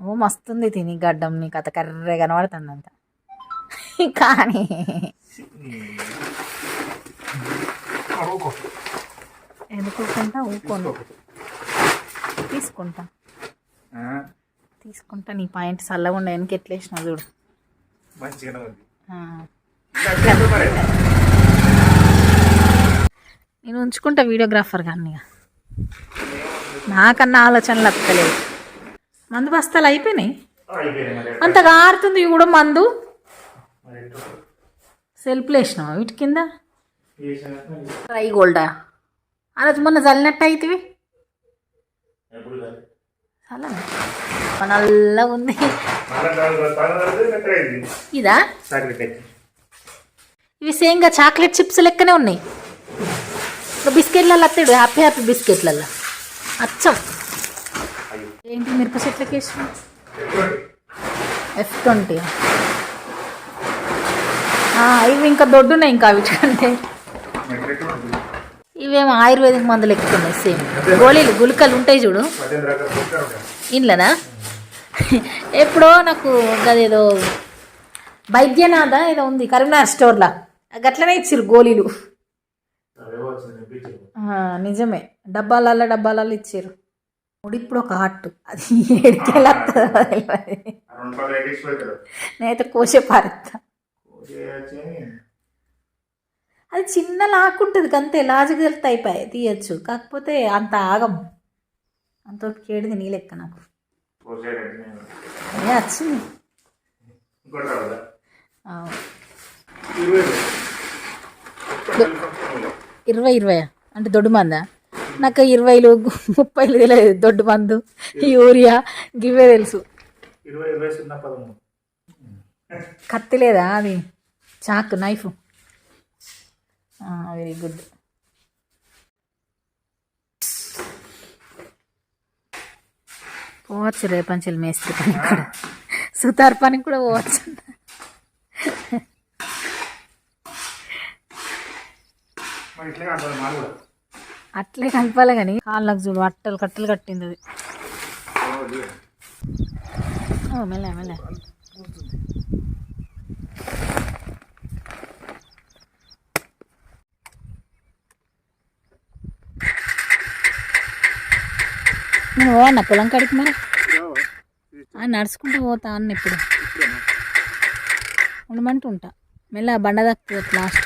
ఓ మస్తుంది తిని గడ్డం నీకు అత కర్రే కనబడుతుంది అంత కానీ ఎందుకుంటా? ఊకోను. తీసుకుంటా. తీసుకుంటా నీ పాయింట్ చల్లగా ఉండే వెనక ఎట్లేసిన చూడు. నేను ఉంచుకుంటా వీడియోగ్రాఫర్ కానీ ఇక. నాకన్నా ఆలోచనలు వస్తలేవు మందు బస్తాలు అయిపోయినాయి ఆ, అయిపోయినాయి మరి అంత కారుతుంది ఇవి కూడా మందు? సెల్ఫ్లు వేసినావా వీటి కింద. ట్రై గోల్డా ఆ రోజు మొన్న చల్లినట్టు అవుతుంది. చాలా నల్లగా ఉంది? ఇదా. ఇవి సేమ్గా చాక్లెట్ చిప్స్ లెక్కనే ఉన్నాయి బిస్కెట్లలో అత్తాడు హ్యాపీ హ్యాపీ బిస్కెట్లలో అచ్చం. ఏంటి మిరప చెట్లకి? ఎఫ్ ట్వంటీ ఇవి ఇంకా దొడ్డున్నాయి ఇంకా వీటికంటే మరి ఎటువంటి? ఇవేమో ఆయుర్వేదిక్ మందులు ఎక్కుతున్నాయి సేమ్. గోళీలు గుళికలు ఉంటాయి చూడు. ఇంట్లోనా ఎప్పుడో నాకు గదేదో వైద్యనాథ ఏదో ఉంది కరీంనగర్ స్టోర్లో. గట్లనే ఇచ్చిర్రు గోళీలు. నిజమే. డబ్బాలల్లో డబ్బాలలో ఇచ్చారు ఇప్పుడు ఒక హాట్ అది పెడతారు. నేనైతే కోసే అని అది చిన్న లాక్కుంటుంది అంతే లాజిక్ వెళ్తే అయిపోయాయి తీయచ్చు. కాకపోతే అంత ఆగం. అంత కేడిది నీ లెక్క నాకు. వచ్చింది. ఇరవై. ఇరవై అంటే దొడ్డు మందా? నాకు ఇరవైలు ముప్పైలు తెలియదు. దొడ్డు మందు యూరియా గివే తెలుసు. కత్తి లేదా అది? చాక్ నైఫ్. Very good. పోవచ్చు రేపంచెలు మేస్త్రి పని కూడా. సుతార్ పని కూడా పోవచ్చు. ఇట్లా అట్లే కలపాలి కానీ కాళ్ళకు చూడు అట్టలు కట్టలు కట్టింది అది. ఓ మెల్లె నేను పోవన్నా పొలం కాడికి మరి? ఆ, నడుచుకుంటూ పోతా అన్న ఇప్పుడు. ఉండమంటూ ఉంటా మెల్ల బండ దక్కుతుంది లాస్ట్.